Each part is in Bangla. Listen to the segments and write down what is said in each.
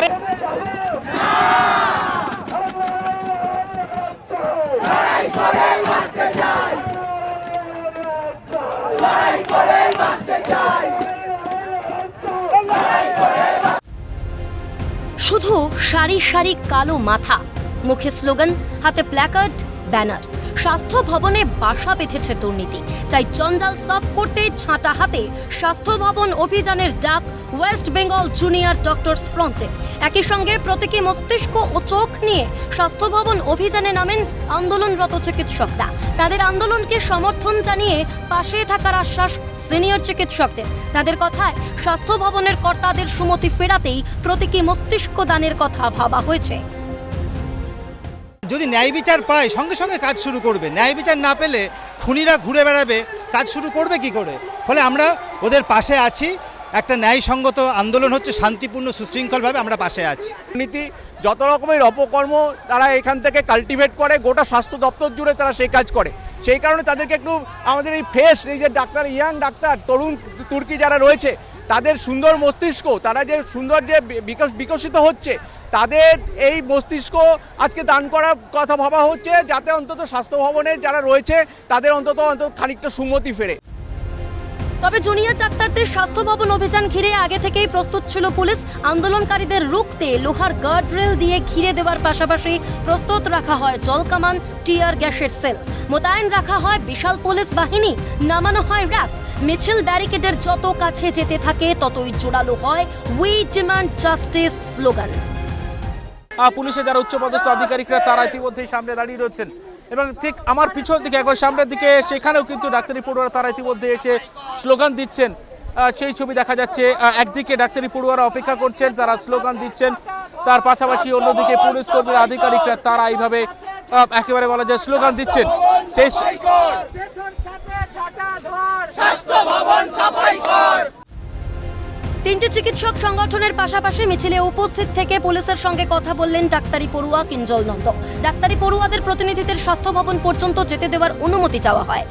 আরে শুধু সারি সারি কালো মাথা মুখে স্লোগান হাতে প্ল্যাকার্ড ব্যানার। স্বাস্থ্য ভবনে বাসা বেঁধেছে দুর্নীতি। তাই জঞ্জাল সাফ করতে ছাঁটা হাতে স্বাস্থ্য ভবন অভিযানের ডাক ওয়েস্ট বেঙ্গল জুনিয়র ডক্টরস ফ্রন্টের একই সঙ্গে প্রতীকী মস্তিষ্ক ও চোখ নিয়ে স্বাস্থ্য ভবন অভিযানে নামেন আন্দোলনরত চিকিৎসকরা। তাদের আন্দোলনকে সমর্থন জানিয়ে পাশে থাকার আশ্বাস সিনিয়র চিকিৎসকদের। তাদের কথায় স্বাস্থ্য ভবনের কর্তাদের সুমতি ফেরাতেই প্রতীকী মস্তিষ্ক দানের কথা ভাবা হয়েছে। যদি ন্যায় বিচার পায়, সঙ্গে সঙ্গে কাজ শুরু করবে। ন্যায় বিচার না পেলে খুনিরা ঘুরে বেড়াবে। কাজ শুরু করবে কি করে? ফলে আমরা ওদের পাশে আছি। একটা ন্যায়সঙ্গত আন্দোলন হচ্ছে, শান্তিপূর্ণ, সুশৃঙ্খলভাবে আমরা পাশে আছি। নীতি, যত রকমের অপকর্ম তারা এখান থেকে কাল্টিভেট করে, গোটা স্বাস্থ্য দপ্তর জুড়ে তারা সেই কাজ করে। সেই কারণে তাদেরকে একটু আমাদের এই ফেস এই যে ডাক্তার ইয়াং ডাক্তার, তরুণ তুর্কি যারা রয়েছে তাদের সুন্দর মস্তিষ্ক, তারা যে সুন্দর যে বিকাশ, বিকশিত হচ্ছে, তাদের এই মস্তিষ্ক আজকে দান করার কথা ভাবা হচ্ছে, যাতে অন্তত স্বাস্থ্য ভবনের যারা রয়েছে, তাদের অন্তত অন্তত খানিকটা সুমতি ফেরে। তবে জুনিয়র ডাক্তারদের স্বাস্থ্য ভবন অভিযান ঘিরে আগে থেকেই প্রস্তুত ছিল পুলিশ। আন্দোলনকারীদের রুখতে লোহার গার্ডরেল দিয়ে ঘিরে দেওয়ার পাশাপাশি প্রস্তুত রাখা হয় জলকামান টিয়ার গ্যাসের সেল। মোতায়েন রাখা হয় বিশাল পুলিশ বাহিনী, নামানো হয় র্যাফ। মিছিল ব্যারিকেডের যত কাছে যেতে থাকে ততই জোরালো হয় we demand justice slogan ah, পুলিশের যারা উচ্চপদস্থ আধিকারিকরা তারা ইতিমধ্যেই সামনে দাঁড়িয়ে রয়েছেন। এবং ঠিক আমার পিছন দিকে একবার সামনের দিকে সেখানেও কিন্তু ডাক্তারি পড়ুয়ারা তারা ইতিমধ্যে এসে স্লোগান দিচ্ছেন। সেই ছবি দেখা যাচ্ছে। একদিকে ডাক্তারি পড়ুয়ারা অপেক্ষা করছেন তারা স্লোগান দিচ্ছেন। তার পাশাপাশি অন্যদিকে পুলিশ কর্মীরা আধিকারিকরা তারা এইভাবে একেবারে বলা যায় স্লোগান দিচ্ছেন। সেই তিনটি চিকিৎসক সংগঠনের পাশাপাশি মিছিলে উপস্থিত থেকে পুলিশের সঙ্গে কথা বললেন ডাক্তারি পড়ুয়া কিঞ্জল নন্দ। ডাক্তারি পড়ুয়াদের প্রতিনিধিদের স্বাস্থ্য ভবন পর্যন্ত যেতে দেওয়ার অনুমতি চাওয়া হয়।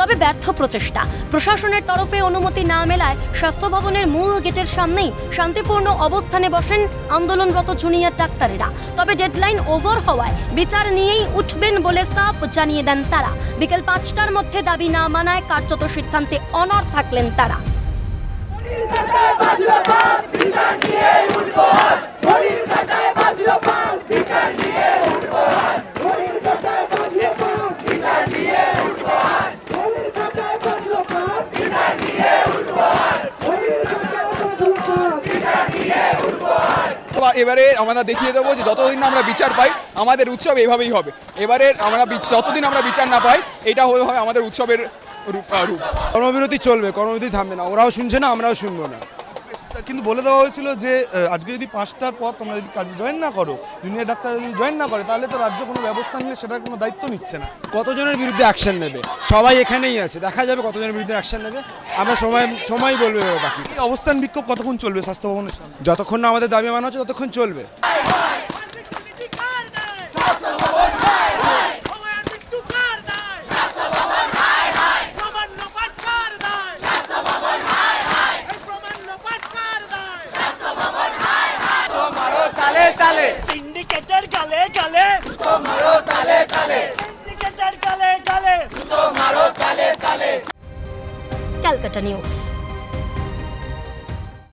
তবে ব্যর্থ প্রচেষ্টা। প্রশাসনের তরফে অনুমতি না মেলায় স্বাস্থ্য ভবনের মূল গেটের সামনেই শান্তিপূর্ণ অবস্থানে বসেন আন্দোলনরত জুনিয়র ডাক্তারেরা। তবে ডেডলাইন ওভার হওয়ায় বিচার নিয়েই উঠবেন বলে সাফ জানিয়ে দেন তারা। বিকেল পাঁচটার মধ্যে দাবি না মানায় কার্যত সিদ্ধান্তে অনড় থাকলেন তারা। এবারে আমরা দেখিয়ে দেবো যে যতদিন না আমরা বিচার পাই, আমাদের উৎসব এভাবেই হবে। এবারে আমরা যতদিন আমরা বিচার না পাই, এটা হবে আমাদের উৎসবের রূপ। কর্মবিরতি চলবে, কর্মবিরতি থামবে না। ওরাও শুনছে না, আমরাও শুনব না। কিন্তু বলে দেওয়া হয়েছিল যে আজকে যদি পাঁচটার পর তোমরা যদি কাজে জয়েন না করো জুনিয়র ডাক্তার যদি জয়েন না করে তাহলে তো রাজ্য কোনো ব্যবস্থা নিলে সেটার কোনো দায়িত্ব নিচ্ছে না। কতজনের বিরুদ্ধে অ্যাকশন নেবে? সবাই এখানেই আছে দেখা যাবে কতজনের বিরুদ্ধে অ্যাকশন নেবে। আমরা সময় সময় বলবে বাকি। অবস্থান বিক্ষোভ কতক্ষণ চলবে স্বাস্থ্য ভবনের সামনে? যতক্ষণ না আমাদের দাবি মানা হচ্ছে ততক্ষণ চলবে। ক্যালকাটা নিউজ